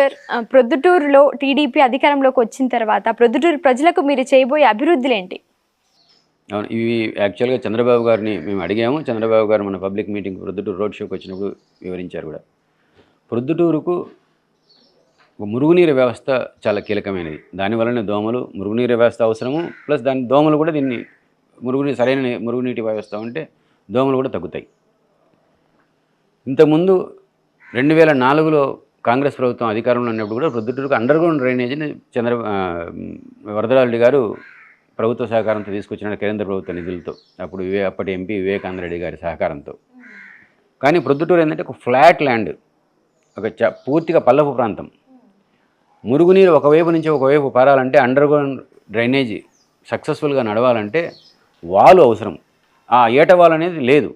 Sir ప్రొద్దుటూరులో TDP అధికారంలోకి వచ్చిన తర్వాత ప్రొద్దుటూరు ప్రజలకు మీరు చేయబోయే అభివృద్ధులు ఏంటి అవును ఇవి యాక్చువల్గా చంద్రబాబు గారిని మేము అడిగాము. చంద్రబాబు గారు మన పబ్లిక్ మీటింగ్ ప్రొద్దుటూరు రోడ్ షోకి వచ్చినప్పుడు వివరించారు కూడా. ప్రొద్దుటూరుకు మురుగునీరు వ్యవస్థ చాలా కీలకమైనది. దానివల్లనే దోమలు మురుగునీరు వ్యవస్థ అవసరము. ప్లస్ దాని దోమలు కూడా దీన్ని మురుగునీరు సరైన మురుగునీటి వ్యవస్థ ఉంటే దోమలు కూడా తగ్గుతాయి. ఇంతకుముందు రెండు వేల నాలుగులో కాంగ్రెస్ ప్రభుత్వం అధికారంలో ఉన్నప్పుడు కూడా ప్రొద్దుటూరుకు అండర్ గ్రౌండ్ డ్రైనేజీని చంద్ర ఆ, వరదరారెడ్డి గారు ప్రభుత్వ సహకారంతో తీసుకొచ్చిన కేంద్ర ప్రభుత్వ నిధులతో. అప్పుడు వివే అప్పటి ఎంపీ వివేకానంద రెడ్డి గారి సహకారంతో. కానీ ప్రొద్దుటూరు ఏంటంటే ఒక ఫ్లాట్ ల్యాండ్ ఒక చ పూర్తిగా పల్లపు ప్రాంతం. మురుగునీరు ఒకవైపు నుంచి ఒకవైపు పారాలంటే అండర్ గ్రౌండ్ డ్రైనేజీ సక్సెస్ఫుల్గా నడవాలంటే వాలు అవసరం. ఆ ఏట వాల్ అనేది లేదు.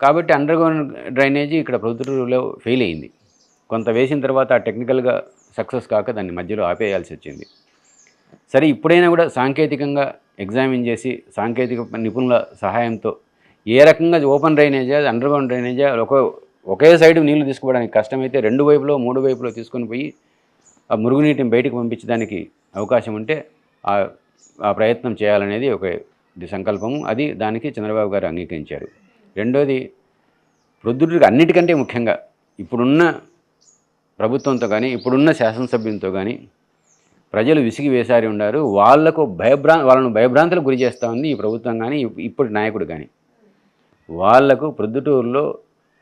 కాబట్టి అండర్ గ్రౌండ్ డ్రైనేజీ ఇక్కడ ప్రొద్దుటూరులో ఫెయిల్ అయింది. కొంత వేసిన తర్వాత ఆ టెక్నికల్గా సక్సెస్ కాక దాన్ని మధ్యలో ఆపేయాల్సి వచ్చింది. సరే ఇప్పుడైనా కూడా సాంకేతికంగా ఎగ్జామిన్ చేసి సాంకేతిక నిపుణుల సహాయంతో ఏ రకంగా ఓపెన్ డ్రైనేజా అండర్ గ్రౌండ్ డ్రైనేజా ఒక ఒకే సైడ్ నీళ్ళు తీసుకోవడానికి కష్టమైతే రెండు వైపులో మూడు వైపులో తీసుకొని పోయి ఆ మురుగునీటిని బయటకు పంపించడానికి అవకాశం ఉంటే ఆ ప్రయత్నం చేయాలనేది ఒక సంకల్పము. అది దానికి చంద్రబాబు గారు అంగీకరించారు. రెండోది ప్రొద్దుటికి అన్నిటికంటే ముఖ్యంగా ఇప్పుడున్న ప్రభుత్వంతో కానీ ఇప్పుడున్న శాసనసభ్యులతో కానీ ప్రజలు విసిగి వేసారి ఉన్నారు వాళ్ళకు భయభ్రా వాళ్ళను భయభ్రాంతులకు గురి చేస్తూ ఉంది ఈ ప్రభుత్వం కానీ ఇప్పటి నాయకుడు కానీ. వాళ్ళకు ప్రొద్దుటూరులో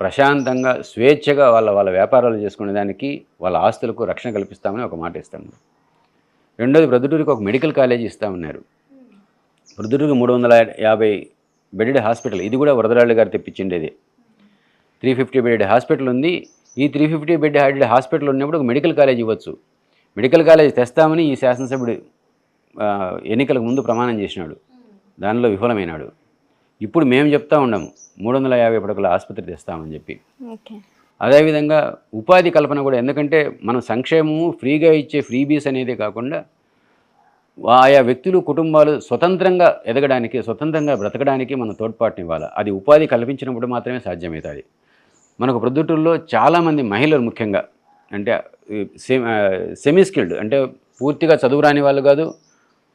ప్రశాంతంగా స్వేచ్ఛగా వాళ్ళ వాళ్ళ వ్యాపారాలు చేసుకునే దానికి వాళ్ళ ఆస్తులకు రక్షణ కల్పిస్తామని ఒక మాట ఇస్తాము రెండోది ప్రొద్దుటూరుకి ఒక మెడికల్ కాలేజ్ ఇస్తామన్నారు ప్రొద్దుటూరుకి మూడు వందల యాభై బెడెడ్ హాస్పిటల్ ఇది కూడా వరదరాళ్ళు గారు తెప్పించిండేది. త్రీ ఫిఫ్టీ బెడెడ్ హాస్పిటల్ ఉంది. ఈ త్రీ ఫిఫ్టీ బెడ్ హాస్పిటల్ ఉన్నప్పుడు ఒక మెడికల్ కాలేజ్ ఇవ్వచ్చు. మెడికల్ కాలేజ్ తెస్తామని ఈ శాసనసభ్యుడు ఎన్నికలకు ముందు ప్రమాణం చేసినాడు. దానిలో విఫలమైనాడు. ఇప్పుడు మేము చెప్తా ఉన్నాము మూడు వందల యాభై పడకల ఆసుపత్రి తెస్తామని చెప్పి. అదేవిధంగా ఉపాధి కల్పన కూడా ఎందుకంటే మనం సంక్షేమము ఫ్రీగా ఇచ్చే ఫ్రీబీస్ అనేదే కాకుండా ఆయా వ్యక్తులు కుటుంబాలు స్వతంత్రంగా ఎదగడానికి స్వతంత్రంగా బ్రతకడానికి మనం తోడ్పాటుని ఇవ్వాలి అది ఉపాధి కల్పించినప్పుడు మాత్రమే సాధ్యమవుతుంది. మనకు ప్రొద్దుటూరులో చాలామంది మహిళలు ముఖ్యంగా అంటే సెమీ స్కిల్డ్ అంటే పూర్తిగా చదువు రాని వాళ్ళు కాదు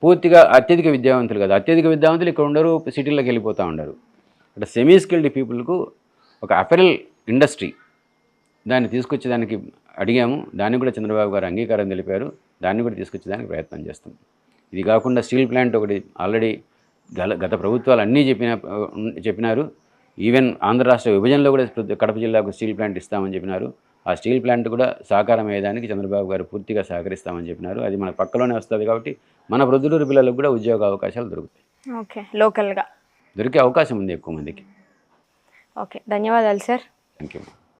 పూర్తిగా అత్యధిక విద్యావంతులు కాదు. అత్యధిక విద్యావంతులు ఇక్కడ ఉండరు సిటీలోకి వెళ్ళిపోతూ ఉండరు. అంటే సెమీ స్కిల్డ్ పీపుల్కు ఒక అపెరల్ ఇండస్ట్రీ దాన్ని తీసుకొచ్చేదానికి అడిగాము. దాన్ని కూడా చంద్రబాబు గారు అంగీకారం తెలిపారు. దాన్ని కూడా తీసుకొచ్చేదానికి ప్రయత్నం చేస్తాం. ఇది కాకుండా స్టీల్ ప్లాంట్ ఒకటి ఆల్రెడీ గల గత ప్రభుత్వాలు అన్నీ చెప్పిన చెప్పినారు. ఈవెన్ ఆంధ్ర రాష్ట్ర విభజనలో కూడా కడప జిల్లాకు స్టీల్ ప్లాంట్ ఇస్తామని చెప్పినారు. ఆ స్టీల్ ప్లాంట్ కూడా సాకారం అయ్యేదానికి చంద్రబాబు గారు పూర్తిగా సహకరిస్తామని చెప్పినారు. అది మన పక్కలోనే వస్తుంది కాబట్టి మన ప్రొద్దుటూరు పిల్లలకు కూడా ఉద్యోగ అవకాశాలు దొరుకుతాయి. ఓకే లోకల్గా. దొరికే అవకాశం ఉంది ఎక్కువ మందికి. ఓకే ధన్యవాదాలు సార్. Thank you